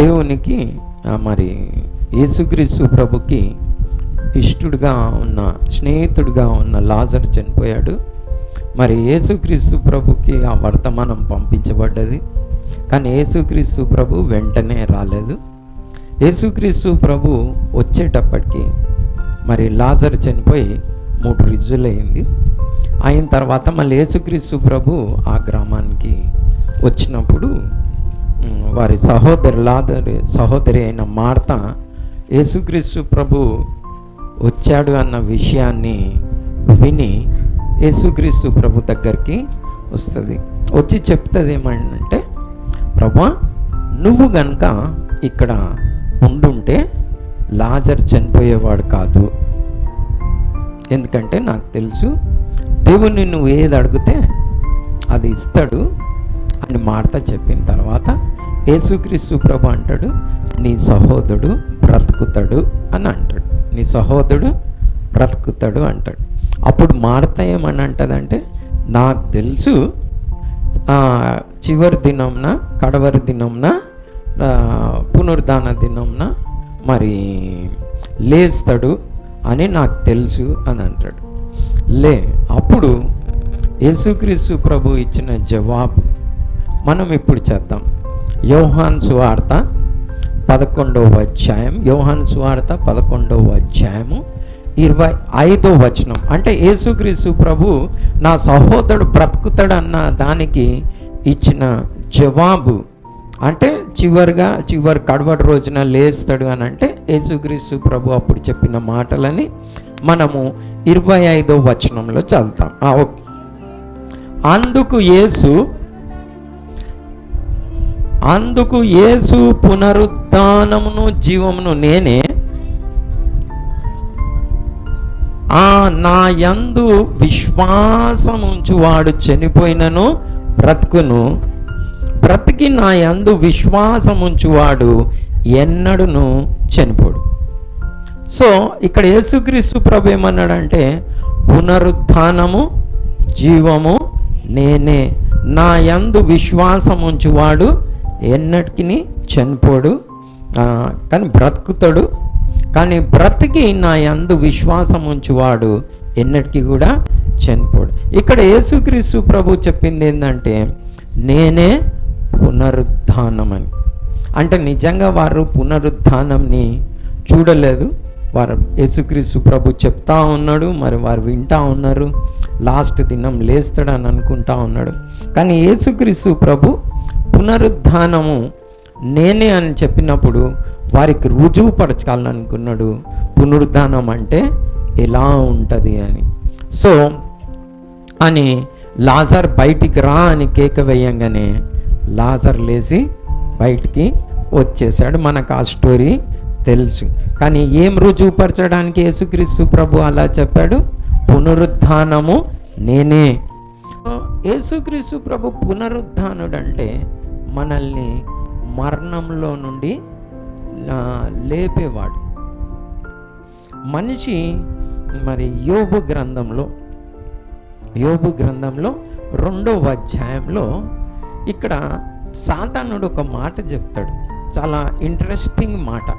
దేవునికి మరి యేసుక్రీస్తు ప్రభుకి ఇష్టుడుగా ఉన్న స్నేహితుడిగా ఉన్న లాజర్ చనిపోయాడు. మరి యేసుక్రీస్తు ప్రభుకి ఆ వర్తమానం పంపించబడ్డది. కానీ యేసుక్రీస్తు ప్రభు వెంటనే రాలేదు. యేసుక్రీస్తు ప్రభు వచ్చేటప్పటికి మరి లాజర్ చనిపోయి మూడు రిజులైంది. అయిన తర్వాత మళ్ళీ యేసుక్రీస్తు ప్రభు ఆ గ్రామానికి వచ్చినప్పుడు వారి సహోదరులాదరి సహోదరి అయిన మార్త యేసుక్రీస్తు ప్రభు వచ్చాడు అన్న విషయాన్ని విని యేసుక్రీస్తు ప్రభు దగ్గరికి వస్తుంది. వచ్చి చెప్తుంది ఏమంటే ప్రభా నువ్వు గనక ఇక్కడ ఉండుంటే లాజర్ చనిపోయేవాడు కాదు. ఎందుకంటే నాకు తెలుసు దేవుణ్ణి నువ్వు ఏది అడిగితే అది ఇస్తాడు. అని మార్త చెప్పిన తర్వాత యేసుక్రీస్తు ప్రభు అంటాడు నీ సహోదరుడు బ్రతుకుతాడు అని అంటాడు. నీ సహోదరుడు బ్రతుకుతాడు అంటాడు. అప్పుడు మార్త ఏమని అంటదంటే నాకు తెలుసు చివరి దినంన కడవరి దినంన పునరుద్ధాన దినంన మరి లేస్తాడు అని నాకు తెలుసు అని అంటాడు. లే అప్పుడు యేసుక్రీస్తు ప్రభు ఇచ్చిన జవాబు మనం ఇప్పుడు చేద్దాం. యోహాన్ సువార్త పదకొండవ అధ్యాయం. యోహాన్ సువార్త పదకొండవ అధ్యాయము ఇరవై ఐదో వచనం. అంటే యేసుక్రీస్తు ప్రభు నా సహోదరుడు బ్రతుకుతాడు అన్న దానికి ఇచ్చిన జవాబు. అంటే చివరిగా చివరి కడవటి రోజున లేస్తాడు అని అంటే యేసుక్రీస్తు ప్రభు అప్పుడు చెప్పిన మాటలని మనము ఇరవై ఐదో వచనంలో చదువుతాం. ఓకే. అందుకు యేసు అందుకు యేసు పునరుద్ధానమును జీవమును నేనే ఆ నా యందు విశ్వాసముంచువాడు చనిపోయినను బ్రతుకును. బ్రతికి నా యందు విశ్వాసముంచువాడు ఎన్నడును చనిపోడు. సో ఇక్కడ యేసుక్రీస్తు ప్రభు ఏమన్నాడంటే పునరుద్ధానము జీవము నేనే. నా యందు విశ్వాసం ఉంచువాడు ఎన్నటికి చనిపోడు కానీ బ్రతుకుతాడు. కానీ బ్రతికి నా యందు విశ్వాసం ఉంచువాడు ఎన్నటికీ కూడా చనిపోడు. ఇక్కడ యేసుక్రీస్తు ప్రభు చెప్పింది ఏంటంటే నేనే పునరుద్ధానం అని అంటే నిజంగా వారు పునరుద్ధానంని చూడలేదు. వారు యేసుక్రీస్తు ప్రభు చెప్తా ఉన్నాడు మరి వారు వింటా ఉన్నారు. లాస్ట్ దినం లేస్తాడని అనుకుంటా ఉన్నాడు. కానీ యేసుక్రీస్తు ప్రభు పునరుద్ధానము నేనే అని చెప్పినప్పుడు వారికి రుజువు పరచాలనుకున్నాడు. పునరుద్ధానం అంటే ఎలా ఉంటుంది అని. సో అని లాజర్ బయటికి రా అని కేక వేయంగానే లాజర్ లేచి బయటికి వచ్చేసాడు. మనకు ఆ స్టోరీ తెలుసు. కానీ ఏం రుజువుపరచడానికి యేసుక్రీస్తు ప్రభు అలా చెప్పాడు? పునరుద్ధానము నేనే. యేసుక్రీస్తు ప్రభు పునరుద్ధానుడు అంటే మనల్ని మరణంలో నుండి లేపేవాడు. మనిషి మరి యోబు గ్రంథంలో యోబు గ్రంథంలో రెండవ అధ్యాయంలో ఇక్కడ సాతానుడు ఒక మాట చెప్తాడు. చాలా ఇంట్రెస్టింగ్ మాట.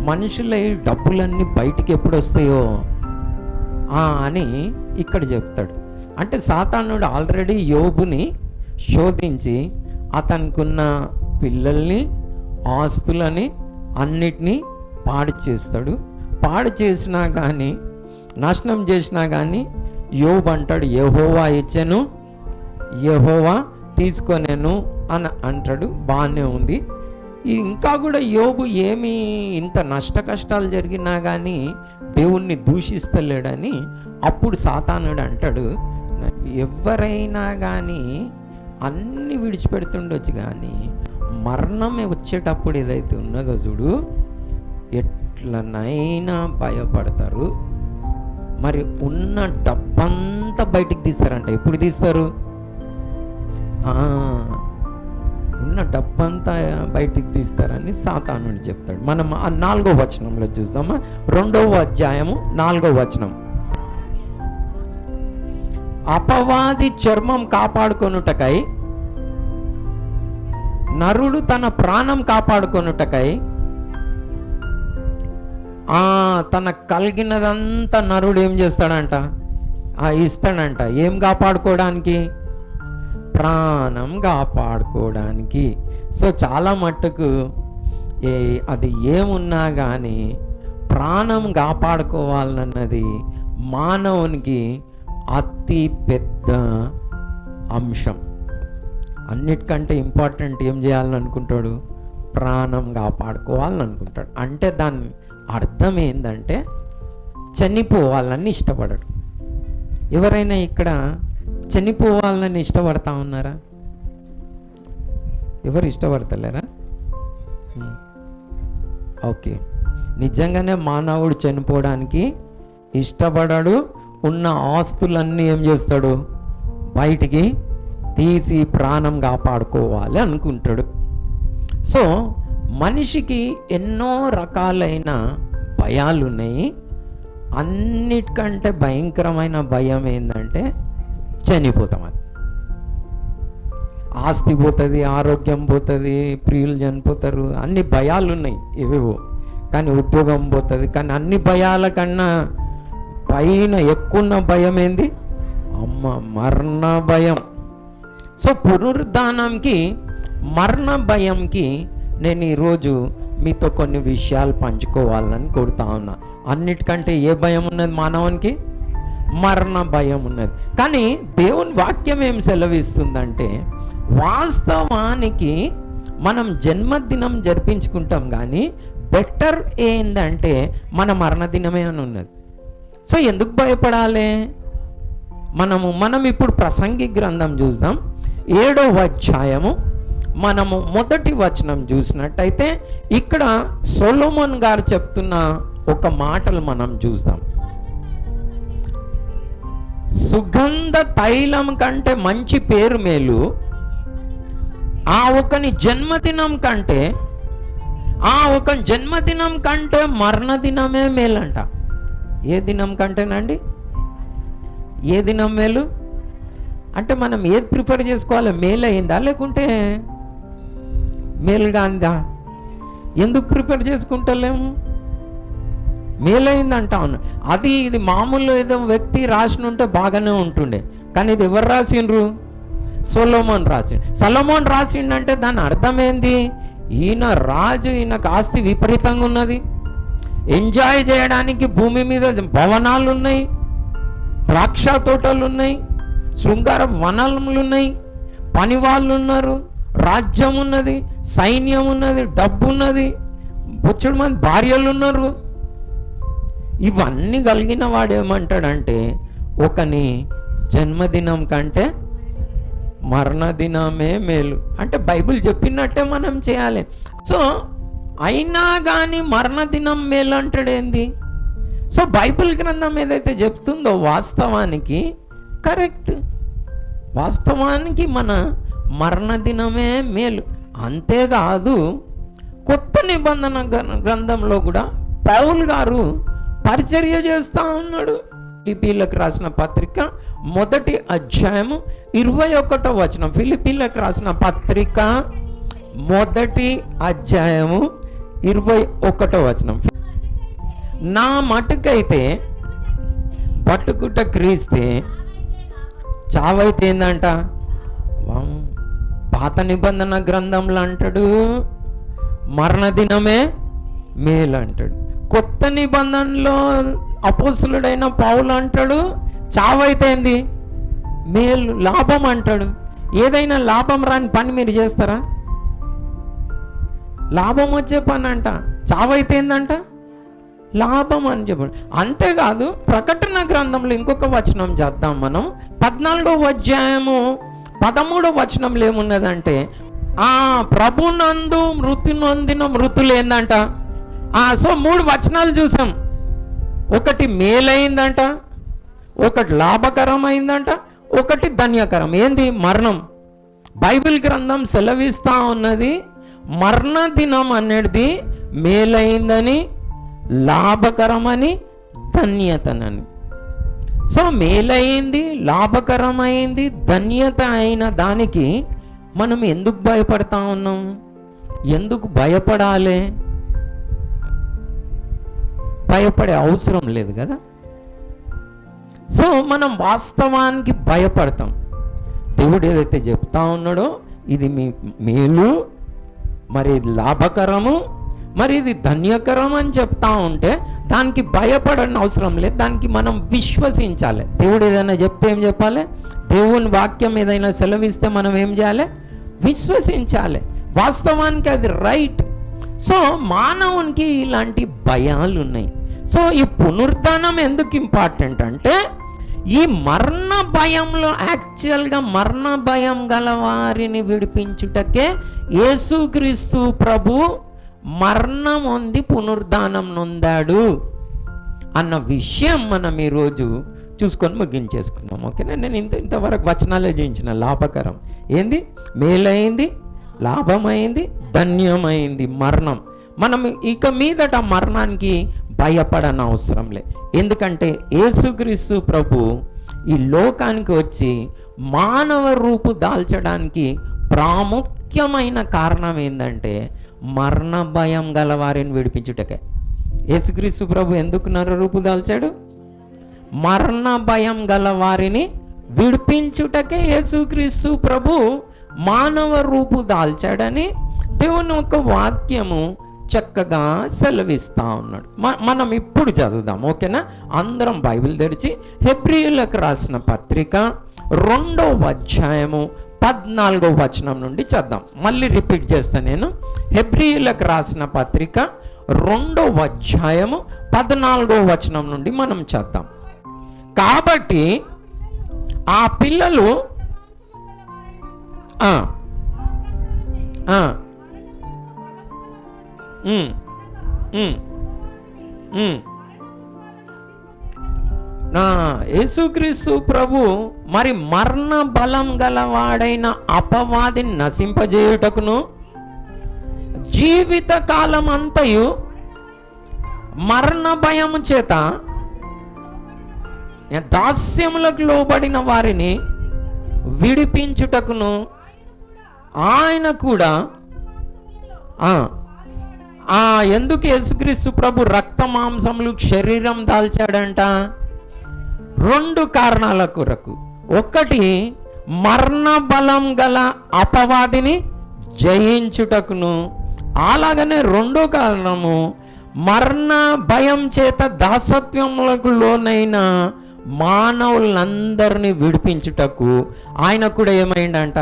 మనుషుల డబ్బులన్నీ బయటికి ఎప్పుడు వస్తాయో? ఆ అని ఇక్కడ చెప్తాడు. అంటే సాతానుడు ఆల్రెడీ యోబుని శోధించి అతనుకున్న పిల్లల్ని ఆస్తులని అన్నిటినీ పాడు చేస్తాడు. పాడు చేసినా కానీ నాశనం చేసినా కానీ యోబు అంటాడు యహోవా ఇచ్చాను యహోవా తీసుకొనేను అని అంటాడు. బాగానే ఉంది. ఇంకా కూడా యోబు ఏమి ఇంత నష్ట కష్టాలు జరిగినా కానీ దేవుణ్ణి దూషిస్తలేడని అప్పుడు సాతానుడు అంటాడు. ఎవరైనా కానీ అన్ని విడిచిపెడుతుండొచ్చు కానీ మరణం వచ్చేటప్పుడు ఏదైతే ఉన్నదో చూడు ఎట్లనైనా భయపడతారు. మరి ఉన్న డబ్బంతా బయటికి తీస్తారంట. ఎప్పుడు తీస్తారు? ఉన్న డబ్బంతా బయటికి తీస్తారని సాతానుడు చెప్తాడు. మనం ఆ నాలుగో వచనంలో చూద్దామా రెండవ అధ్యాయము నాలుగో వచనం. అపవాది చర్మం కాపాడుకొనుటకై నరుడు తన ప్రాణం కాపాడుకొనుటకై ఆ తన కలిగినదంతా నరుడు ఏం చేస్తాడంట? ఆ ఇస్తాడంట. ఏం కాపాడుకోవడానికి? ప్రాణం కాపాడుకోవడానికి. సో చాలా మట్టుకు ఏ అది ఏమున్నా కానీ ప్రాణం కాపాడుకోవాలన్నది మానవునికి అతి పెద్ద అంశం. అన్నిటికంటే ఇంపార్టెంట్ ఏం చేయాలని అనుకుంటాడు? ప్రాణం కాపాడుకోవాలని అనుకుంటాడు అంటే దాని అర్థం ఏంటంటే చనిపోవాలని ఇష్టపడడు. ఎవరైనా ఇక్కడ చనిపోవాలని ఇష్టపడతా ఉన్నారా? ఎవరు ఇష్టపడతలేరా? ఓకే. నిజంగానే మానవుడు చనిపోవడానికి ఇష్టపడడు ఉన్న ఆస్తులన్నీ ఏం చేస్తాడు? బయటికి తీసి ప్రాణం కాపాడుకోవాలి అనుకుంటాడు. సో మనిషికి ఎన్నో రకాలైన భయాలు ఉన్నాయి అన్నిటికంటే భయంకరమైన భయం ఏంటంటే చనిపోతాం అది. ఆస్తి పోతుంది ఆరోగ్యం పోతుంది ప్రియులు చనిపోతారు అన్ని భయాలు ఉన్నాయి ఇవేవో కానీ ఉద్యోగం పోతుంది కానీ అన్ని భయాల కన్నా పైన ఎక్కువ భయం ఏంది? అమ్మ మరణ భయం. సో పునరుద్ధానంకి మరణ భయంకి నేను ఈరోజు మీతో కొన్ని విషయాలు పంచుకోవాలని కోరుతా ఉన్నా. అన్నిటికంటే ఏ భయం ఉన్నది మానవునికి? మరణ భయం ఉన్నది కానీ దేవుని వాక్యం ఏం సెలవిస్తుందంటే వాస్తవానికి మనం జన్మదినం జరిపించుకుంటాం కానీ బెటర్ ఏందంటే మన మరణదినమే అని ఉన్నది. సో ఎందుకు భయపడాలి? మనము మనం ఇప్పుడు ప్రసంగి గ్రంథం చూద్దాం. ఏడవ అధ్యాయము మనము మొదటి వచనం చూసినట్టయితే ఇక్కడ సొలోమన్ గారు చెప్తున్న ఒక మాటలు మనం చూద్దాం. సుగంధ తైలం కంటే మంచి పేరు మేలు. ఆ ఒకని జన్మదినం కంటే ఆ ఒక జన్మదినం కంటే మరణదినమే మేలంట. ఏ దినం కంటేనండి? ఏ దినం మేలు? అంటే మనం ఏది ప్రిఫర్ చేసుకోవాలి? మేలు అయిందా? లేకుంటే మేలుగా అందా? ఎందుకు ప్రిఫర్ చేసుకుంటలేము? మేలైంది అంటా ఉన్నా. అది ఇది మామూలు ఏదో వ్యక్తి రాసిన ఉంటే బాగానే ఉంటుండే. కానీ ఇది ఎవరు రాసిండ్రు? సొలోమోన్ రాసిండు. సొలోమోన్ రాసిండంటే దాని అర్థం ఏంది ఈయన రాజు ఈయనకు ఆస్తి విపరీతంగా ఉన్నది. ఎంజాయ్ చేయడానికి భూమి మీద భవనాలు ఉన్నాయి ద్రాక్ష తోటలు ఉన్నాయి శృంగార వనములు ఉన్నాయి పని వాళ్ళు ఉన్నారు రాజ్యం ఉన్నది సైన్యం ఉన్నది డబ్బు ఉన్నది బొచ్చడు మంది భార్యలు ఉన్నారు ఇవన్నీ కలిగిన వాడు ఏమంటాడంటే ఒకని జన్మదినం కంటే మరణదినమే మేలు. అంటే బైబిల్ చెప్పినట్టే మనం చేయాలి. సో అయినా కానీ మరణదినం మేలు అంటాడేంది సో బైబిల్ గ్రంథం ఏదైతే చెప్తుందో వాస్తవానికి కరెక్ట్. వాస్తవానికి మన మరణదినమే మేలు. అంతేకాదు కొత్త నిబంధన గ్రంథంలో కూడా పౌల్ గారు పరిచర్య చేస్తూ ఉన్నాడు. ఫిలిపీలకు రాసిన పత్రిక మొదటి అధ్యాయము ఇరవై ఒకటో వచనం. ఫిలిపీలకు రాసిన పత్రిక మొదటి అధ్యాయము ఇరవై ఒకటో వచనం. నా మటుకైతే పట్టుకుట క్రీస్తే చావైతే ఏందంట? పాత నిబంధన గ్రంథంలో అంటాడు మరణ దినమే మేలు అంటాడు కొత్త నిబంధనలో అపోసులుడైన పౌలు అంటాడు చావైతే ఏంది? మేలు లాభం అంటాడు. ఏదైనా లాభం రాని పని మీరు చేస్తారా? లాభం వచ్చే పని అంట. చావైతే ఏందంట? లాభం అని చెప్పాడు. అంతేకాదు ప్రకటన గ్రంథంలో ఇంకొక వచనం చేద్దాం మనం. పద్నాలుగో అధ్యాయము పదమూడో వచనంలో ఏమున్నదంటే ఆ ప్రభునందు మృతి నొందిన మృతులు ఏందంట? ఆ సో మూడు వచనాలు చూసాం. ఒకటి మేలైందంట ఒకటి లాభకరమైందంట ఒకటి ధన్యకరం. ఏంది? మరణం. బైబిల్ గ్రంథం సెలవిస్తా ఉన్నది మరణ దినం అనేది మేలైందని లాభకరమని ధన్యతనని. సో మేలైంది లాభకరమైంది ధన్యత అయిన దానికి మనం ఎందుకు భయపడతా ఉన్నాం? ఎందుకు భయపడాలి? భయపడే అవసరం లేదు కదా? సో మనం వాస్తవానికి భయపడతాం. దేవుడు ఏదైతే చెప్తా ఉన్నాడో ఇది మీ మేలు మరి లాభకరము మరి ఇది ధన్యకరం అని చెప్తా ఉంటే దానికి భయపడని అవసరం లేదు. దానికి మనం విశ్వసించాలి. దేవుడు ఏదైనా చెప్తే ఏం చెప్పాలి? దేవుని వాక్యం ఏదైనా సెలవిస్తే మనం ఏం చేయాలి? విశ్వసించాలి. వాస్తవానికి అది రైట్. సో మానవునికి ఇలాంటి భయాలు ఉన్నాయి. సో ఈ పునరుద్ధానం ఎందుకు ఇంపార్టెంట్ అంటే ఈ మరణ భయంలో యాక్చువల్గా మరణ భయం గల వారిని విడిపించుటకే యేసుక్రీస్తు ప్రభు మరణం ఉంది పునరుద్ధానం నొందాడు అన్న విషయం మనం ఈరోజు చూసుకొని ముగించేసుకుందాం ఓకేనా? నేను ఇంత ఇంతవరకు వచనాలే చేయించిన లాభకరం. ఏంది? మేలైంది లాభమైంది ధన్యమైంది మరణం. మనం ఇక మీదట మరణానికి భయపడన అవసరం లే. ఎందుకంటే యేసుక్రీస్తు ప్రభు ఈ లోకానికి వచ్చి మానవ రూపు దాల్చడానికి ముఖ్యమైన కారణం ఏంటంటే మరణ భయం గల వారిని విడిపించుటకే. యేసుక్రీస్తు ప్రభు ఎందుకు నరరూపు దాల్చాడు? మరణ భయం గల వారిని విడిపించుటకే యేసుక్రీస్తు ప్రభు మానవ రూపు దాల్చాడని దేవుని యొక్క వాక్యము చక్కగా సెలవిస్తా ఉన్నాడు. మ- మనం ఇప్పుడు చదువుదాం ఓకేనా? అందరం బైబిల్ తెరిచి హెబ్రియులకు రాసిన పత్రిక రెండవ అధ్యాయము పద్నాలుగో వచనం నుండి చేద్దాం మళ్ళీ రిపీట్ చేస్తాను నేను హెబ్రియులకు రాసిన పత్రిక రెండో అధ్యాయము పద్నాలుగో వచనం నుండి మనం చేద్దాం కాబట్టి ఆ పిల్లలు Mm. Mm. నా యేసుక్రీస్తు ప్రభు మరి మరణ బలం గలవాడైన అపవాదిని నశింపజేయుటకును జీవిత కాలం అంతయు మరణ భయము చేత దాస్యములకు లోబడిన వారిని విడిపించుటకును ఆయన కూడా ఆ, ఎందుకు యేసుక్రీస్తు ప్రభు రక్త మాంసములు శరీరం దాల్చాడంట? రెండు కారణాల కొరకు. ఒకటి మరణ బలం గల అపవాదిని జయించుటకును. అలాగనే రెండో కారణము మరణ భయం చేత దాసత్వములకు లోనైన మానవులందరినీ విడిపించుటకు ఆయన కూడా ఏమైందంట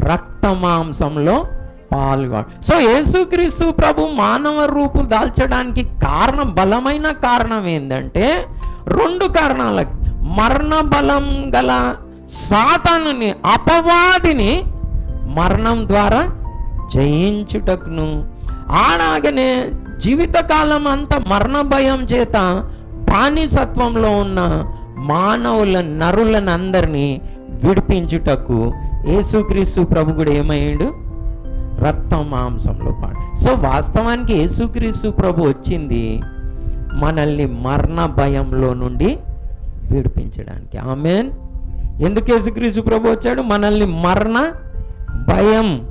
రక్త మాంసంలో పాల్గొ. సో యేసుక్రీస్తు ప్రభు మానవ రూపు దాల్చడానికి కారణం బలమైన కారణం ఏంటంటే రెండు కారణాలకు మరణ బలం గల సాతానుని అపవాదిని మరణం ద్వారా జయించుటకును. అలాగనే జీవితకాలం అంతా మరణ భయం చేత పానిసత్వంలో ఉన్న మానవుల నరులనందరినీ విడిపించుటకు యేసుక్రీస్తు ప్రభు కూడా ఏమయ్యాడు? రక్తం మాంసంలో పాడు. సో వాస్తవానికి యేసుక్రీస్తు ప్రభు వచ్చింది మనల్ని మరణ భయంలో నుండి విడిపించడానికి. ఆమెన్. ఎందుకు యేసుక్రీసు ప్రభు వచ్చాడు? మనల్ని మరణ భయం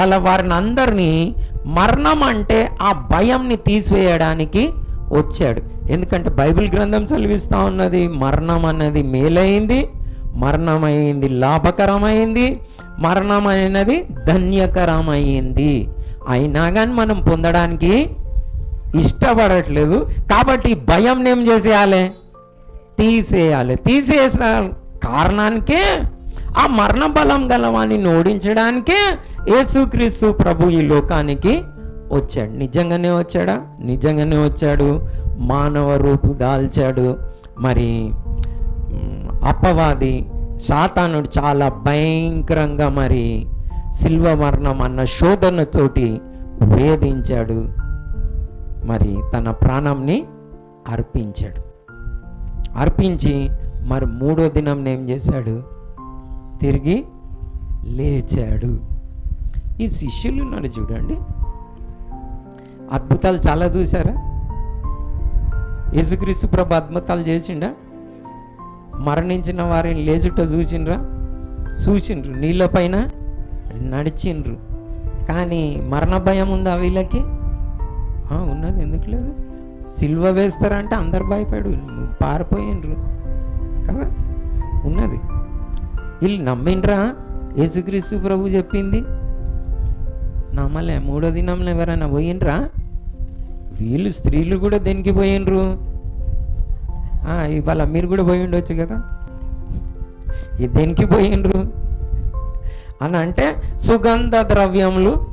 గల వారిని అందరినీ మరణం అంటే ఆ భయంని తీసివేయడానికి వచ్చాడు. ఎందుకంటే బైబిల్ గ్రంథం చదివిస్తూ ఉన్నది మరణం అన్నది మేలైంది మరణమైంది లాభకరమైంది మరణమైనది ధన్యకరమైంది. అయినా కానీ మనం పొందడానికి ఇష్టపడట్లేదు. కాబట్టి భయం ఏం చేసేయాలి? తీసేయాలి. తీసేసిన కారణానికే ఆ మరణ బలం గలవాన్ని ఓడించడానికే యేసుక్రీస్తు ప్రభు ఈ లోకానికి వచ్చాడు. నిజంగానే వచ్చాడా? నిజంగానే వచ్చాడు. మానవ రూపు దాల్చాడు. మరి అపవాది సాతానుడు చాలా భయంకరంగా మరి శిల్వ మరణం అన్న శోధనతోటి వేధించాడు. మరి తన ప్రాణంని అర్పించాడు. అర్పించి మరి మూడో దినం ఏం చేశాడు? తిరిగి లేచాడు. ఈ శిష్యులు ఉన్నారు చూడండి. అద్భుతాలు చాలా చూసారా యేసుక్రీస్తు ప్రభు అద్భుతాలు చేసిండా? మరణించిన వారిని లేచుట చూసిండ్రా? చూసిండ్రు. నీళ్ళ పైన నడిచిండ్రు. కానీ మరణ భయం ఉందా వీళ్ళకి? ఉన్నది. ఎందుకు లేదు? సిల్వ వేస్తారంటే అందరు భయపడు పారిపోయినరు. కదా? ఉన్నది. వీళ్ళు నమ్మిండ్రా? యేసుక్రీస్తు ప్రభు చెప్పింది. నమ్మలే మూడో దినంలో ఎవరైనా పోయినరా? వీళ్ళు స్త్రీలు కూడా దేనికి పోయిండ్రు ఇవాళ మీరు కూడా పోయి ఉండొచ్చు కదా? దేనికి పోయిండ్రు అని అంటే సుగంధ ద్రవ్యములు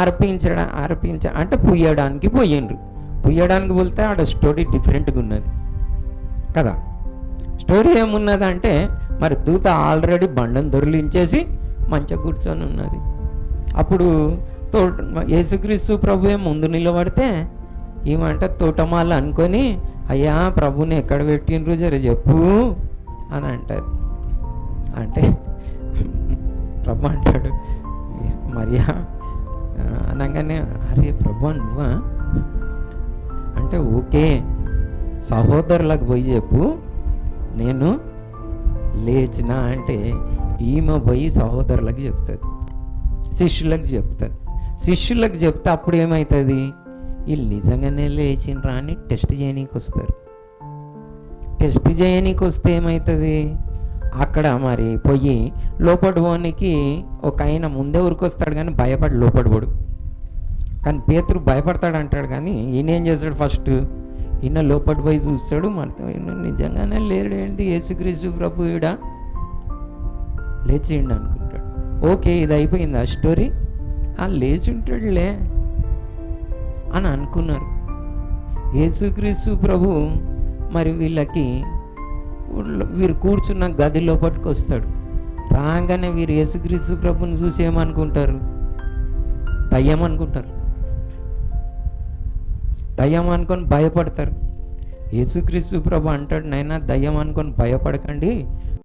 అర్పించడం అర్పించ అంటే పుయ్యడానికి పోయిండ్రు పుయ్యడానికి పోతే ఆడ స్టోరీ డిఫరెంట్గా ఉన్నది. కదా? స్టోరీ ఏమున్నది అంటే మరి దూత ఆల్రెడీ బండను దొరిలించేసి మంచిగా కూర్చొని ఉన్నది. అప్పుడు తో యేసుక్రీస్తు ప్రభు ముందు నిలబడితే ఏమంటే తోటమాల అనుకొని అయ్యా ప్రభుని ఎక్కడ పెట్టిండ్రు జర చెప్పు అని అంటారు. అంటే ప్రభు అంటాడు మరియా? అనగానే అరే ప్రభు నువ్వా? అంటే ఓకే సహోదరులకు పోయి చెప్పు నేను లేచిన అంటే ఈమె పోయి సహోదరులకు చెప్తుంది శిష్యులకు చెప్తుంది. శిష్యులకు చెప్తే అప్పుడు ఏమవుతుంది వీళ్ళు నిజంగానే లేచిండ్రా అని టెస్ట్ చేయనీకి వస్తారు. టెస్ట్ చేయనీకి వస్తే ఏమవుతుంది అక్కడ మరి పోయి లోపడి పోనీకి ఒక ఆయన ముందే ఉరికొస్తాడు కానీ భయపడి లోపడిపోడు కానీ పేతురు భయపడతాడు అంటాడు కానీ ఈయన ఏం చేస్తాడు ఫస్ట్ ఈయన లోపటి పోయి చూస్తాడు మనతో ఈయన నిజంగానే లేడు ఏంటి? యేసుక్రీస్తు ప్రభు ఈడ లేచిండు అనుకుంటాడు. ఓకే ఇది అయిపోయింది ఆ స్టోరీ? ఆ లేచుంటాడులే అని అనుకున్నారు. యేసుక్రీస్తు ప్రభు మరి వీళ్ళకి వీరు కూర్చున్న గది లోపలికి వస్తాడు. రాగానే వీరు యేసుక్రీస్తు ప్రభుని చూసి ఏమనుకుంటారు? దయ్యం అనుకుంటారు. దయ్యం అనుకొని భయపడతారు. యేసుక్రీస్తు ప్రభు అంటాడు నైనా దయ్యం అనుకొని భయపడకండి.